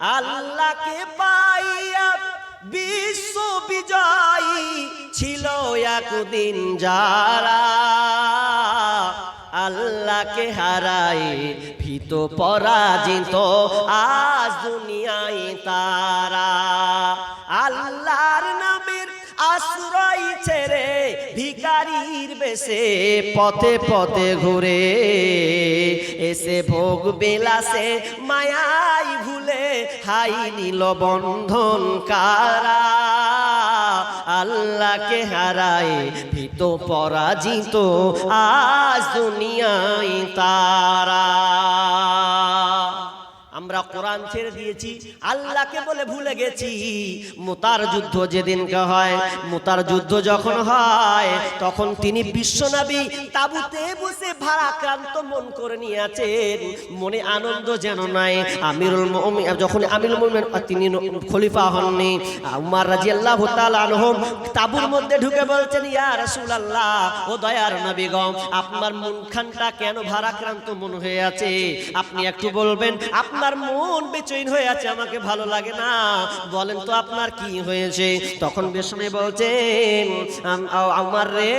আল্লাহকে পাইয়া বিশ্ব বিজয়ী ছিল একদিন যারা। আল্লাহকে হারাই ভীত পরাজিত আজ দুনিয়ায় তারা। আল্লাহর নামের আশ্রয় বেশে পথে পথে ঘুরে, এসে ভোগ বিলাসে মায়াই ভুলে হাই নীল বন্ধন কারা, আল্লাহকে হারায় ভীত পরাজিত আজ দুনিয়ায় তারা। আমরা কোরআন ছেড়ে দিয়েছি, আল্লাহকে বলে ভুলে গেছি। মোতার যুদ্ধ যেদিনকে হয়, মোতার যুদ্ধ যখন হয়, তখন তিনি বিশ্বনবী তাবুতে বসে ভারাক্রান্ত মন করে নিয়ে আছেন মনে আনন্দ যেন নাই। আমিরুল যখন আমিরুল মুমিন তিনি খলিফা হননি। উমার রাদিয়াল্লাহু তাআলা আনহুম তাবুর মধ্যে ঢুকে বলছেন, ইয়া রাসূলুল্লাহ, ও দয়ার নবী গো, আপনার মনখানটা কেন ভারাক্রান্ত মন হয়ে আছে? আপনি একটু বলবেন, আপনার মন বেচৈন হয়ে আছে, আমাকে ভালো লাগে না। বলেন তো আপনার কি হয়েছে? তখন বেশনে বলছেন আমার রে।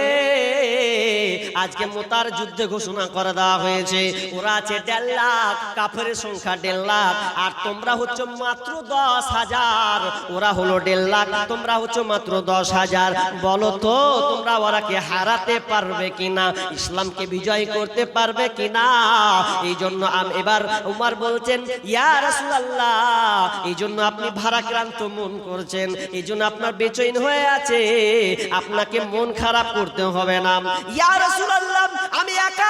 আজকে মোতার যুদ্ধে ঘোষণা করে দেওয়া হয়েছে। ওরা আছে দেড় লাখ, কাফের সংখ্যা দেড় লাখ, আর তোমরা হচ্ছে মাত্র দশ হাজার। ওরা হলো দেড় লাখ, তোমরা হচ্ছে মাত্র দশ হাজার। বলো তো, তোমরা ওরাকে হারাতে পারবে কিনা? ইসলামকে বিজয় করতে পারবে কিনা? এই জন্য এবার উমার বলছেন, ইয়া রাসূলুল্লাহ এই জন্য আপনি ভারাক্রান্ত মন করছেন। এই জন্য আপনার বেচৈন হয়ে আছে। আপনাকে মন খারাপ করতে হবে না। ইয়া আমি একা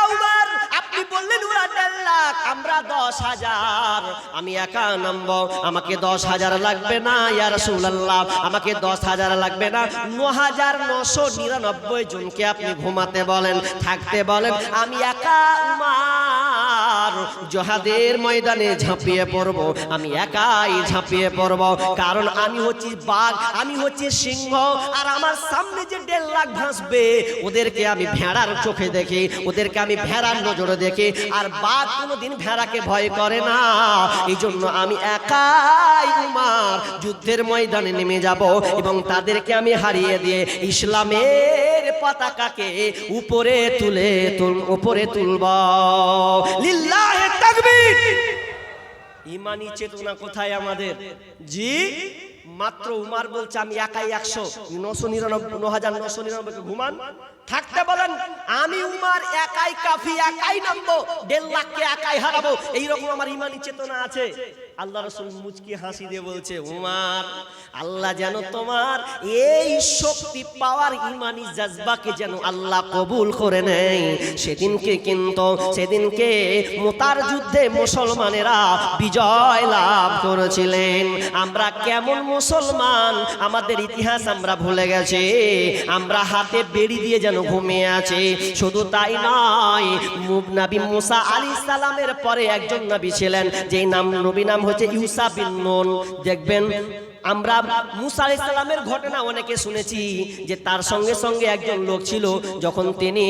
আপনি বললেন ওরা দেড় লাখ, আমরা দশ হাজার। আমি একা নামবো, আমাকে দশ হাজার লাগবে না, ইয়া আমাকে দশ হাজার লাগবে না। ন হাজার নশো নিরানব্বই জনকে আপনি ঘুমাতে বলেন, থাকতে বলেন, আমি একা উমার। জহাদের ময়দানে ঝাঁপিয়ে পড়ব, আমি একাই ঝাঁপিয়ে পড়ব, কারণ আমি হচ্ছি বাঘ, আমি হচ্ছি সিংহ, আর আমার সামনে যে দেড় লাখ ভাসবে, ওদেরকে আমি ভেড়ার চোখে দেখি, ওদেরকে আমি ভেড়ার নজরে দেখি, আর বাঘ কোনোদিন ভেড়াকে ভয় করে না। এই জন্য আমি একাই উমার যুদ্ধের ময়দানে নেমে যাব এবং তাদেরকে আমি হারিয়ে দিয়ে ইসলামের পতাকাকে উপরে তুলে তুল, উপরে তুলব। লিল্লাহে তাকবীর! ইমানি চেতনা কোথায় আমাদের? জি? মাত্র উমার বলছে, আমি একাই একশো নশো নিরানব্বই ন হাজার নশো নিরানব্বই ঘুমান? থাকতে বলেন, আমি উমার একাই কাফি, একাই নামবো, দেড় লাখকে একাই হারাবো। এইরকম আমার ইমানি চেতনা আছে। আল্লাহ রসুল মুচকি হাসি দিয়ে বলছে উমার আল্লাহ যেন তোমার এই শক্তি পাওয়ার ইমানি জাজবাকে যেন আল্লাহ কবুল করে নেয়। সেদিনকে কিন্তু সেদিনকে মোতার যুদ্ধে মুসলমানেরা বিজয় লাভ করেছিলেন। আমরা কেমন মুসলমান? আমাদের ইতিহাস আমরা ভুলে গেছি। আমরা হাতে বেড়ি দিয়ে যেন ঘুমিয়ে আছি। শুধু তাই নয় মু- নবী মুসা আলী সালামের পরে একজন নবী ছিলেন যেই নাম নবী নাম হচ্ছে ইউসা বিন নুন। দেখবেন আমরা মুসা আলাইহিস সালামের ঘটনা অনেকে শুনেছি যে তার সঙ্গে সঙ্গে একজন লোক ছিল, যখন তিনি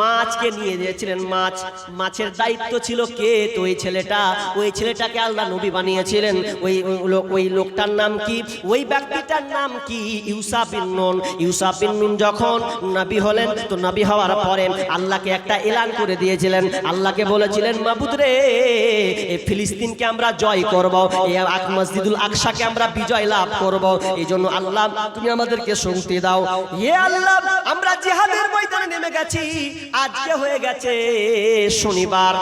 মাছকে নিয়ে গিয়েছিলেন। মাছ, মাছের দায়িত্ব ছিল কে? তো ওই ছেলেটা, ওই ছেলেটাকে আল্লাহ নবী বানিয়েছিলেন। ওই ওই লোকটার নাম কি? ওই ব্যক্তিটার নাম কি? ইউসা বিন ইউসা বিন যখন নবী হলেন, তো নবী হওয়ার পরে আল্লাহকে একটা এলান করে দিয়েছিলেন। আল্লাহকে বলেছিলেন, মাবুদ রে এই ফিলিস্তিনকে আমরা জয় করব এই মসজিদুল আকসাকে আমরা বিজয় লাভ করব। এই জন্য আল্লাহ, তুমি আমাদেরকে শক্তি দাও। হে আল্লাহ, আমরা জিহাদের ময়দানে নেমে গেছি। আজকে হয়ে গেছে শনিবার।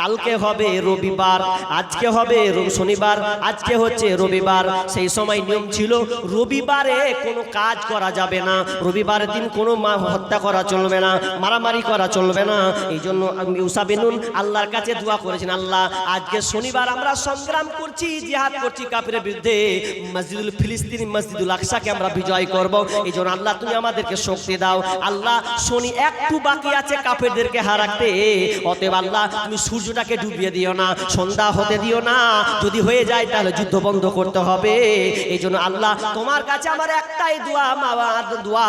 কালকে হবে রবিবার। আজকে হবে শনিবার। আজকে হচ্ছে রবিবার। সেই সময় নিয়ম ছিল, রবিবারে কোনো কাজ করা যাবে না। রবিবারের দিন কোনো মা হত্যা করা চলবে না, মারামারি করা চলবে না। এই জন্য আমি উসাবিনুন আল্লাহর কাছে দোয়া করেছেন, আল্লাহ, আজকে শনিবার আমরা সংগ্রাম করছি, জিহাদ করছি কাফের বিরুদ্ধে। মসজিদ মসজিদুল ফিলিস্তিনি মসজিদুল আকসাকে আমরা বিজয় করব। এই জন্য আল্লাহ, তুমি আমাদেরকে শক্তি দাও। আল্লাহ, শনি একটু বাকি আছে কাফেরদেরকে হারাতে। অতএব আল্লাহ, তুমি সূর্যটাকে ডুবিয়ে দিও না, সন্ধ্যা হতে দিও না। যদি হয়ে যায়, তাহলে যুদ্ধ বন্ধ করতে হবে। এই জন্য আল্লাহ, তোমার কাছে আমার একটাই দোয়া আমার দোয়া,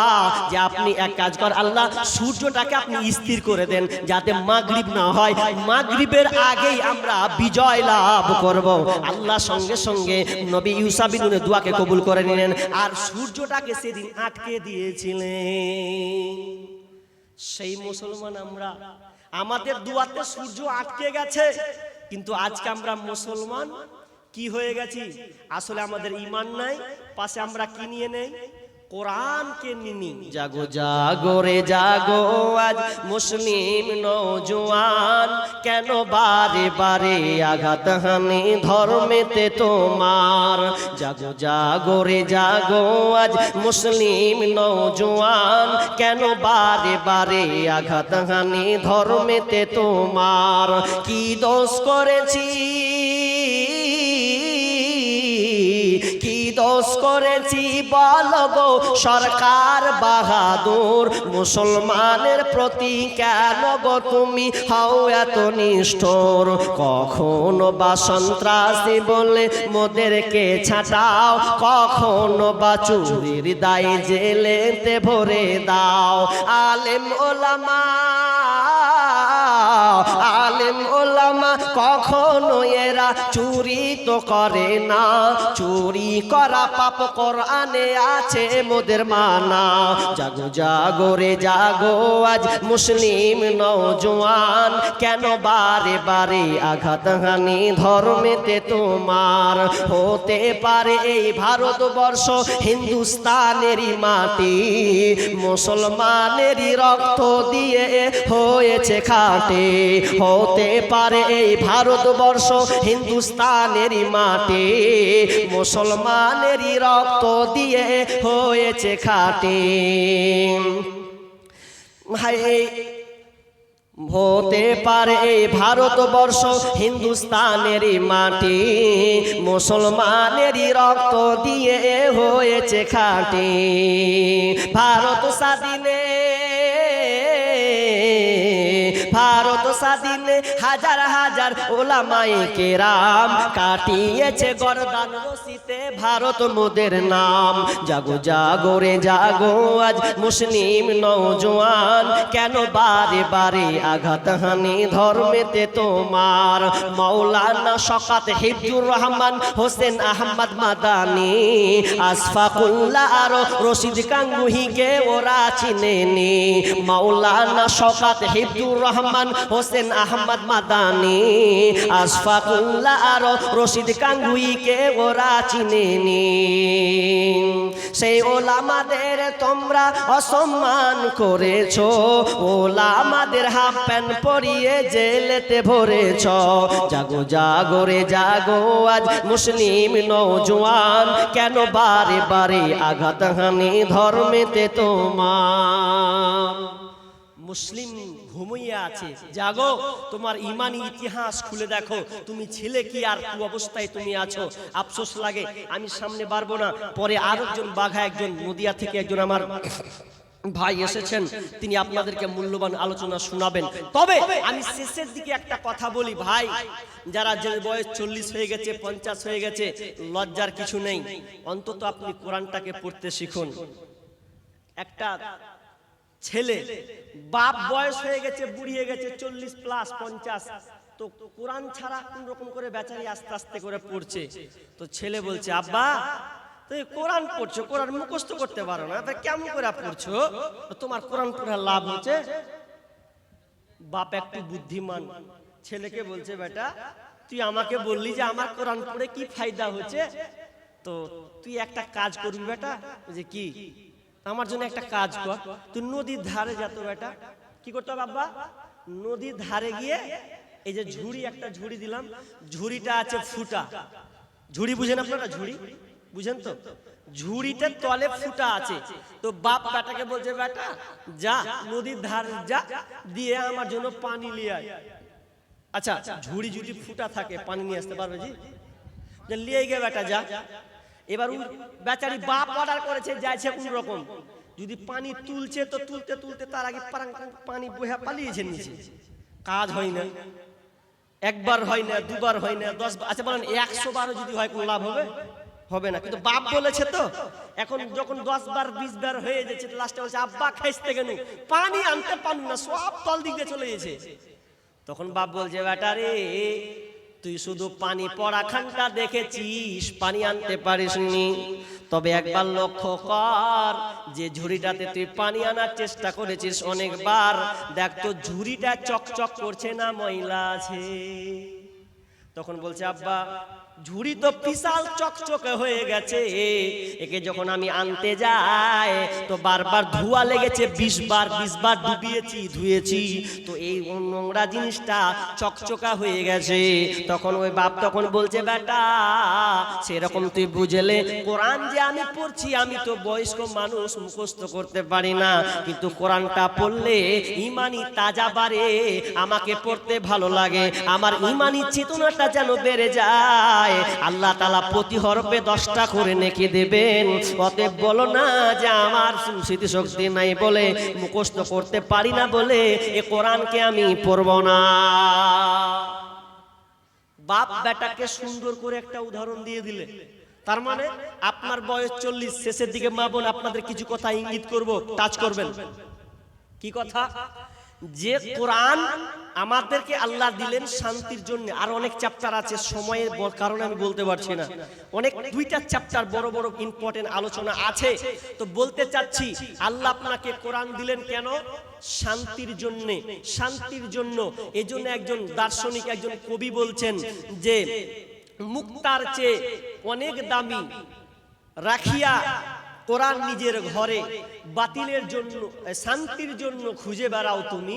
যে আপনি এক কাজ কর। আল্লাহ, সূর্যটাকে আপনি স্থির করে দেন, যাতে মাগরিব না হয়। মাগরিবের আগেই আমরা বিজয় লাভ করব। আল্লাহ, সঙ্গে সঙ্গে নবী ইউসাবিনুনের দোয়াকে কবুল করে নিলেন। আর সূর্যটাকে সেদিন আটকে দিয়েছিলেন। সেই মুসলমান আমরা আমাদের দুয়াতে সূর্য আটকে গেছে কিন্তু আজকে আমরা মুসলমান কি হয়ে গেছি? আসলে আমাদের ইমান নাই পাশে আমরা কি নিয়ে নেই? কোরআনকে নিনি জাগো জাগো রে, জাগো আজ মুসলিম নৌজওয়ান। কেন বারে বারে আঘাত হানি ধর্মেতে তোমার? জাগো জাগো রে, জাগো আজ মুসলিম নৌজওয়ান। কেন বারে বারে আঘাত হানি ধর্মেতে তোমার? কি দোষ করেছি? দোষ করেছি, বল গো। সরকার বাহাদুর, মুসলমানের প্রতি কেন গো তুমি? হও এত নিষ্ঠুর। কখনো বা সন্ত্রাসী বলে মোদেরকে ছাটাও, কখনো বা চুরির দায় জেলেতে ভরে দাও। আলেম ওলামা আলেম ওলামা কখনো এরা চুরি তো করে না। চুরি করা পাপ কোরআনে আছে মোদের মানা। জাগো জাগো রে, জাগো, আজ মুসলিম নৌজওয়ান কেন বারে বারে আঘাত হানি ধর্মেতে তোমার? হতে পারে এই ভারতবর্ষ হিন্দুস্তানেরই মাটি, মুসলমানেরই রক্ত দিয়ে হয়েছে খাটে। হতে পারে এই ভারতবর্ষ হিন্দুস্তানেরই মাটি, মুসলমানেরই রক্ত দিয়ে হয়েছে খাটে। হতে পারে এই ভারতবর্ষ হিন্দুস্তানেরই মাটি, মুসলমানেরই রক্ত দিয়ে হয়েছে খাটি। ভারত স্বাধীনে, ভারত স্বাধীনে হাজার হাজার ওলামাই কেরাম কাটিয়েছে গরদান রশিতে ভারত মোদের নাম। জাগো জাগো রে, জাগো, আজ মুসলিম নৌজওয়ান কেন বারে বারে আঘাত হানি ধর্মেতে তোমার? মৌলানা শকাত হিফজুর রহমান, হোসেন আহমদ মাদানি, আসফাকুল্লাহ আর রশিদ গাঙ্গুহিকে ওরা চিনেনি। মৌলানা শকাত হিফজুর রহমান, হোসেন আহমদ মাদানি আসফাকুল্লাহ আর রশিদ গাঙ্গুহিকে ওরা চিনেনি সেই ওলামাদের তোমরা অসম্মান করেছ, ওলামাদের হাফ প্যান্ট পরিয়ে জেলেতে ভরেছ। জাগো জাগো রে, জাগো, আজ মুসলিম নৌজওয়ান কেন বারে বারে আঘাত হানি ধর্মেতে তোমার? মুসলিম ঘুমিয়ে আছে। জাগো, তোমার ইমানি ইতিহাস খুলে দেখো। তুমি ছেলে কি আর কি অবস্থায় তুমি আছো? আফসোস লাগে, আমি সামনে পারব না। পরে আরেকজন বাঘা, একজন নদিয়া থেকে একজন আমার ভাই এসেছেন। তিনি আপনাদেরকে মূল্যবান আলোচনা শোনাবেন। তবে আমি শেষের দিকে একটা কথা বলি, ভাই। যারা যে বয়স চল্লিশ হয়ে গেছে, পঞ্চাশ হয়ে গেছে, লজ্জার কিছু নেই। অন্তত আপনি কোরআনটাকে পড়তে শিখুন। একটা ছেলে, বাপ বয়স হয়ে গেছে, বুড়িয়ে গেছে, চল্লিশ প্লাস পঞ্চাশ। তো কোরআন ছাড়া কোন রকম করে বেচারি আস্তে আস্তে করে পড়ছে? তো ছেলে বলছে, আব্বা, তুমি কোরআন পড়ছো, কোরআন মুখস্থ করতে পারো না। তা কেমন করে পড়ছো? তোমার কোরআন পড়ার লাভ হচ্ছে, বাপ একটু বুদ্ধিমান। ছেলেকে বলছে, বেটা, তুই আমাকে বললি যে আমার কোরআন পড়ে কি ফায়দা হচ্ছে? তো তুই একটা কাজ করবি, বেটা, যে কি? আমার জন্য একটা কাজ কর। তুই নদীর ধারে যেত বেটা। কি করতে বাবা নদীর ধারে গিয়ে এই যে ঝুড়ি, একটা ঝুড়ি দিলাম। ঝুড়িটা আছে ফুটা। ঝুড়ি বুঝেন আপনারা ঝুড়ি? বুঝেন তো? ঝুড়িতে তলে ফুটা আছে। তো বাপ বেটাকে বলছে, বেটা, যা, নদীর ধার যা, দিয়ে আমার জন্য পানি নিয়ে আয়। আচ্ছা ঝুড়ি ঝুড়ি ফুটা থাকে, পানি নিয়ে আসতে পারবে জি? যে লিয়ে গে বেটা, যা। এবার ও বেচারি বাপ অর্ডার করেছে, যাইছে কোন রকম। যদি পানি তুলছে, তো তুলতে তুলতে তার আগে পারাং পানি বহে পালিয়েছে নিচে। কাজ হয় না। একবার হয় না, দুবার হয় না, দশ আচ্ছা বলেন, একশো বারও যদি হয়, কোনো লাভ হবে? হবে না। কিন্তু বাপ বলেছে তো, এখন যখন দশ বার, বিশ বার হয়ে যাচ্ছে লাস্টে বলছে, আব্বা খাইতে গেল পানি আনতে পারুন না, সব তল দিক দিয়ে চলে গেছে। তখন বাপ বলছে, বেটা রে তুই শুধু পানি পড়া খানটা দেখেছিস, পানি আনতে পারিস নি তবে একবার লক্ষ্য কর, যে ঝুড়িটাতে তুই পানি আনার চেষ্টা করেছিস অনেকবার, দেখ তো ঝুড়িটা চকচক করছে না ময়লা আছে। তখন বলছে, আব্বা ঝুড়ি তো বিশাল চকচকে হয়ে গেছে। একে যখন আমি আনতে যাই, তো বারবার ধোয়া লেগেছে বিশ বার বিশ বার ডুবিয়েছি, ধুয়েছি। তো এই নোংরা জিনিসটা চকচকা হয়ে গেছে। তখন ওই বাপ তখন বলছে, বেটা, সেরকম তুই বুঝলে, কোরআন যে আমি পড়ছি, আমি তো বয়স্ক মানুষ, মুখস্থ করতে পারি না। কিন্তু কোরআনটা পড়লে ইমানি তাজা বাড়ে আমাকে পড়তে ভালো লাগে। আমার ইমানি চেতনাটা যেন বেড়ে যায়। আল্লাহ তালা প্রতি হরফে দশটা করে নেকি দেবেন। অতএব বলো না যে আমার স্মৃতিশক্তি নাই বলে, মুখস্থ করতে পারি না বলে এ কোরআনকে আমি পড়ব না। বাপ বেটাকে সুন্দর করে একটা উদাহরণ দিয়ে দিলে। তার মানে আপনার বয়স চল্লিশ, শেষের দিকে মা বোন, আপনাদের কিছু কথা ইঙ্গিত করব, টাচ করবেন। কি কথা? যে কোরআন আমাদেরকে আল্লাহ দিলেন শান্তির জন্য, আর অনেক চ্যাপ্টার আছে, সময়ের কারণে আমি বলতে পারছি না। অনেক দুইটা চ্যাপ্টার বড় বড় ইম্পর্টেন্ট আলোচনা আছে। তো বলতে চাচ্ছি, আল্লাহ আপনাকে কোরআন দিলেন কেন? শান্তির জন্য শান্তির জন্য। এজন্য একজন দার্শনিক, একজন কবি বলছেন যে, মুক্তার চেয়ে অনেক দামি রাখিয়া কোরআন নিজের ঘরে বাতিলের জন্য শান্তির জন্য খুঁজে বেড়াও তুমি,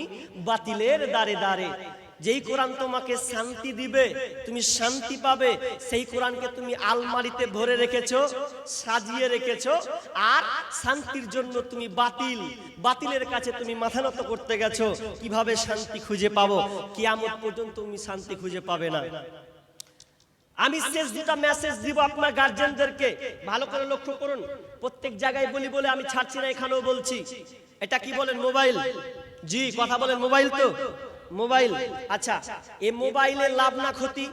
বাতিলের দাঁড়ে দাঁড়ে যেই কোরআন তোমাকে শান্তি দিবে, তুমি শান্তি পাবে, সেই কোরআনকে তুমি আলমারিতে ভরে রেখেছো, সাজিয়ে রেখেছো, আর শান্তির জন্য তুমি বাতিল, বাতিলের কাছে তুমি মাথা নত করতে গেছো, কীভাবে শান্তি খুঁজে পাবো? কিয়ামত পর্যন্ত তুমি শান্তি খুঁজে পাবে না। আমি শেষ দুটা মেসেজ দিব আপনার গার্জেনদেরকে ভালো করে লক্ষ্য করুন। প্রত্যেক জায়গায় বলি বলে আমি ছাড়ছি না, এখানেও বলছি। এটা কি বলেন মোবাইল জি, কথা বলেন মোবাইল তো? মোবাইল আচ্ছা এ মোবাইলে লাভ না ক্ষতি?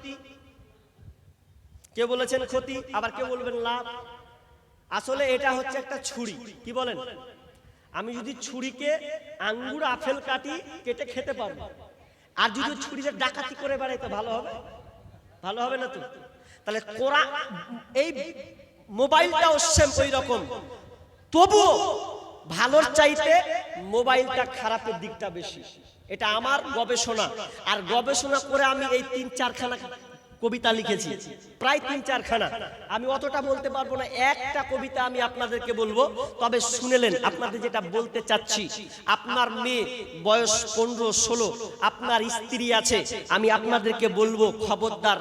কেউ বলেছেন ক্ষতি, আবার কেউ বলবেন লাভ? আসলে এটা হচ্ছে একটা ছুরি। কি বলেন? আমি যদি ছুরিকে আঙ্গুর, আপেল কাটি কেটে খেতে পারব, আর যদি ছুরিতে ডাকাতি করে বেড়াই, তো ভালো হবে? ভালো হবে না তো? তাহলে কোরআন, এই মোবাইলটাও সেম ওই রকম তবুও ভালোর চাইতে মোবাইলটা খারাপের দিকটা বেশি। এটা আমার গবেষণা। আর গবেষণা করে আমি এই তিন চারখানা কবিতা লিখেছি। প্রায় তিন চারখানা। আমি অতটা বলতে পারব না, একটা কবিতা আমি আপনাদেরকে বলব। তবে শুনেলেন, আপনাদের যেটা বলতে চাচ্ছি, আপনার মেয়ে বয়স পনেরো, ষোলো, আপনার স্ত্রী আছে, আমি আপনাদেরকে বলব, খবরদার,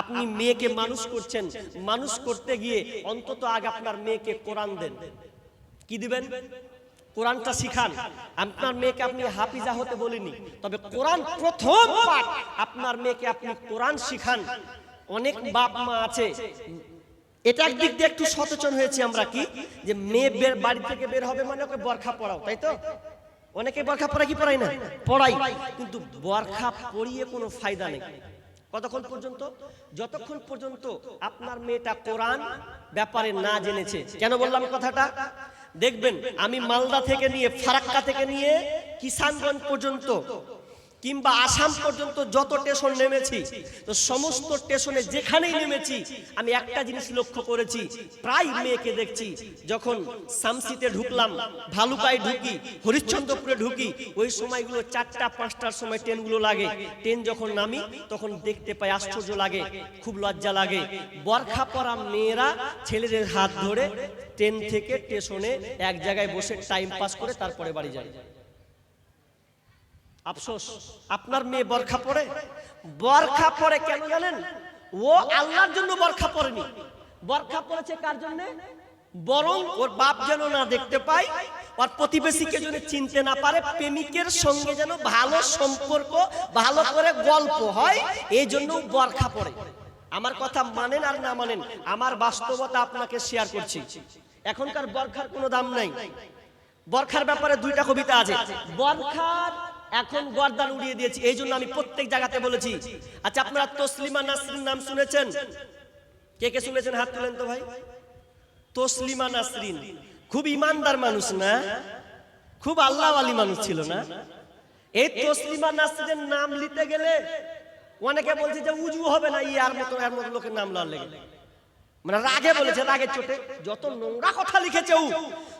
আপনি মেয়েকে মানুষ করছেন, মানুষ করতে গিয়ে অন্তত আগে আপনার মেয়েকে কোরআন দেন। কি দিবেন? কোরআনটা শিখান। আপনার মেয়েকে আপনি হাফিজা হতে বলিনি। তবে কোরআন প্রথম পাঠ আপনার মেয়েকে আপনি কোরআন শিখান। অনেক বাপ মা আছে। এটা একদিক দিয়ে একটু সচেতন হয়েছি আমরা কি? যে মেয়ে বাড়ি থেকে বের হবে মানে ওকে বরখা পড়াও, তাই তো? অনেকে বরখা পড়াই কি পড়াই না? পড়াই। কিন্তু বরখা পড়িয়ে কোনো ফায়দা নেই। কতক্ষণ পর্যন্ত? যতক্ষণ পর্যন্ত আপনার মেয়েটা কোরআন ব্যাপারে না জেনেছে। কেন বললাম কথাটা? দেখবেন আমি মালদা থেকে নিয়ে ফারাক্কা থেকে নিয়ে কিষানগঞ্জ পর্যন্ত কিংবা আসাম পর্যন্ত যত স্টেশন নেমেছি, তো সমস্ত স্টেশনে যেখানেই নেমেছি, আমি একটা জিনিস লক্ষ্য করেছি, প্রায় মেয়েকে দেখছি, যখন সামসিতে ঢুকলাম, ভালুকায় ঢুকি, হরিশ্চন্দ্রপুরে ঢুকি, ওই সময়গুলো চারটা, পাঁচটার সময় ট্রেনগুলো লাগে। ট্রেন যখন নামি, তখন দেখতে পাই আশ্চর্য লাগে, খুব লজ্জা লাগে। বরখা পরা মেয়েরা ছেলেদের হাত ধরে ট্রেন থেকে স্টেশনে এক জায়গায় বসে টাইম পাস করে তারপরে বাড়ি যায়। আফসোস, আপনার মেয়ে বরখা পড়ে? বরখা পড়ে কেন জানেন? ও আল্লাহর জন্য বরখা পড়েনি। বরখা পড়েছে কার জন্য? বরং ওর বাপ যেন না দেখতে পায়, ওর প্রতিবেশীকে যেন চিনতে না পারে, প্রেমিকের সঙ্গে যেন ভালো সম্পর্ক, ভালো করে গল্প হয়, এই জন্য বরখা পড়ে। আমার কথা মানেন আর না মানেন, আমার বাস্তবতা আপনাকে শেয়ার করছি। এখনকার বরখার কোনো দাম নাই। বরখার ব্যাপারে দুইটা কবিতা আছে। বরখার এখন গর্দান উড়িয়ে দিয়েছি, এই জন্য আমি প্রত্যেক জায়গাতে বলেছি। আচ্ছা আপনারা তসলিমা নাসরিন নাম শুনেছেন? কে কে শুনেছেন? হাত তুলেন তো ভাই। তসলিমা নাসরিন। খুব ইমানদার মানুষ না? খুব আল্লাহওয়ালি মানুষ ছিল না? এই তসলিমা নাসরিনের নাম নিতে গেলে অনেকে বলছে যে উজু হবে না ইয়ার মতো এর মতো লোকের নাম লওয়ার লেগে। মানে রাগে বলেছে, রাগের চোটে। যত নোংরা কথা লিখেছে ও।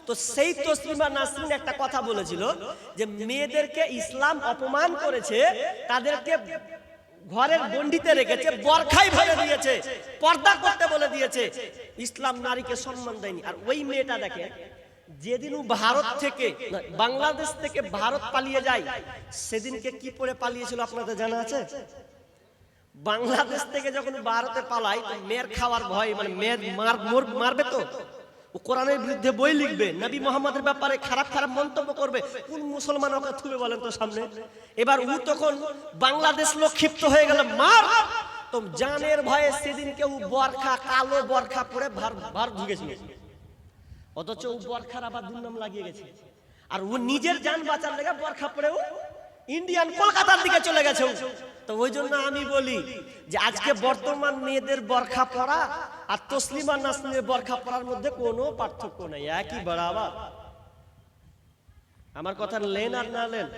তো সেই তসলিমা নাসরিন একটা কথা বলেছিল যে মেয়েদেরকে ইসলাম অপমান করেছে, তাদেরকে ঘরের গন্ডিতে রেখেছে বরখাই ভরে দিয়েছে, পর্দা করতে বলে দিয়েছে। ইসলাম নারীকে সম্মান দেয়নি। আর ওই মেয়েটা দেখে, যেদিন ভারত থেকে বাংলাদেশ থেকে ভারত পালিয়ে যায়, সেদিনকে কি পরে পালিয়েছিল আপনাদের জানা আছে? বাংলাদেশ থেকে যখন ভারতে পালাই মেয়ের খাওয়ার ভয় মানে মেয়ের মার মারবে তো? ও কোরআনের বিরুদ্ধে বই লিখবে, নবী মোহাম্মদের ব্যাপারে খারাপ খারাপ মন্তব্য করবে, কোন মুসলমান ওকে থুবে বলেন তো সামনে? এবার ও তখন বাংলাদেশ লোক ক্ষিপ্ত হয়ে গেল, মার! তো জানের ভয়ে সেদিন কেউ বরখা, কালো বরখা পরে ভার ভার ঢুকেছিল। অথচ ও বরখার আবার দুর্নাম লাগিয়ে গেছে। আর ও নিজের যান বাঁচার লেগে বরখা পরেও ইন্ডিয়ান কলকাতার দিকে চলে গেছে। তো ওই জন্য আমি বলি যে আজকে বর্তমান মেয়েদের বরখা পরা আর তসলিমা নাসলিমের বরখা পরার মধ্যে কোনো পার্থক্য নেই, একই বরাবর। আমার কথা লেন আর না লেন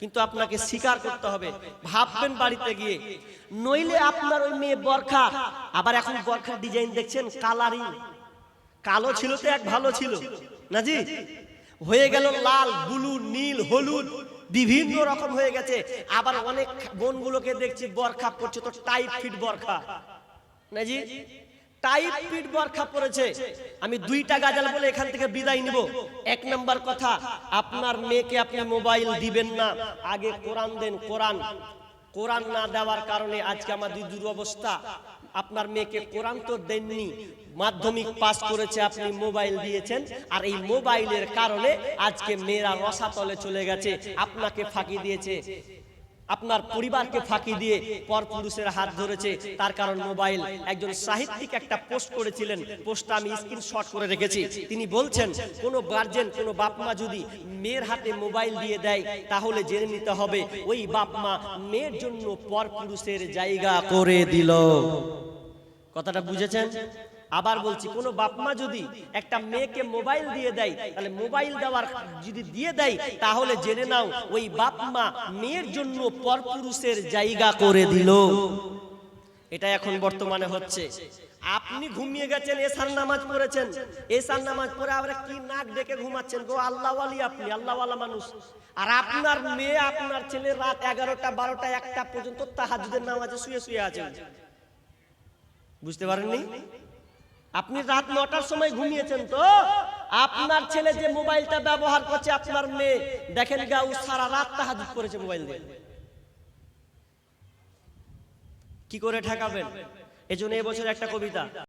কিন্তু আপনাকে স্বীকার করতে হবে। ভাববেন বাড়িতে গিয়ে। নইলে আপনার ওই মেয়ে বরখা, আবার এখন বরখার ডিজাইন দেখছেন কালারিং। কালো ছিল তো এক, ভালো ছিল। না জি হয়ে গেল লাল, ব্লু, নীল, হলুদ। বিভিন্ন রকম হয়ে গেছে। আবার অনেক বোনগুলোকে দেখছি বরখা পড়ছে। তো টাইপ ফিট বরখা। না জি টাইপ ফিট বরখা পড়েছে। আমি দুইটা গাজাল বলে এখান থেকে বিদায় নিব। এক নাম্বার কথা, আপনার মেয়েকে আপনি মোবাইল দিবেন না। আগে কোরআন দেন, কোরআন। কোরআন না দেওয়ার কারণে আজকে আমাদের দুরবস্থা। আপনার মেয়েকে কোরআন তো দেননি, মাধ্যমিক পাস করেছে আপনি মোবাইল দিয়েছেন, আর এই মোবাইলের কারণে আজকে মেয়েরা রসাতলে চলে গেছে, আপনাকে ফাঁকি দিয়েছে। আপনার পরিবারকে ফাঁকি দিয়ে পরপুরুষের হাত ধরেছে। তার কারণ মোবাইল। একজন সাহিত্যিক একটা পোস্ট করেছিলেন। পোস্টটা আমি স্ক্রিনশট করে রেখেছি। তিনি বলছেন, কোনো গার্জেন, কোনো বাপ মা যদি মেয়ের হাতে মোবাইল দিয়ে দেয়, তাহলে জেনে নিতে হবে, ওই বাপ মা মেয়ের জন্য পরপুরুষের জায়গা করে দিল। কথাটা বুঝেছেন? আবার বলছি, কোনো বাপমা যদি একটা মেয়েকে মোবাইল দিয়ে দেয়, তাহলে মোবাইল দেওয়ার যদি দিয়ে দেয়, তাহলে জেনে নাও, ওই বাপমা মেয়ের জন্য পরপুরুষের জায়গা করে দিল। এটা এখন বর্তমানে হচ্ছে। আপনি ঘুমিয়ে গেছেন, এসার নামাজ পড়েছেন। এসার নামাজ পড়ে আবার কি নাক ডেকে ঘুমাচ্ছেন গো? আল্লাহওয়ালি আপনি, আল্লাহওয়ালা মানুষ। আর আপনার মেয়ে, আপনার ছেলে রাত এগারোটা, বারোটা, একটা পর্যন্ত তাহাজুদের নামাজে শুয়ে শুয়ে আছেন বুঝতে পারেননি? আপনি রাত নটার সময় ঘুমিয়েছেন তো? আপনার ছেলে যে মোবাইলটা ব্যবহার করছে আপনার মেয়ে, দেখেন গা, ও সারা রাত তাহাজুদ করেছে মোবাইল দিয়ে। কি করে ঠেকাবেন? এজন্য এবছর একটা কবিতা।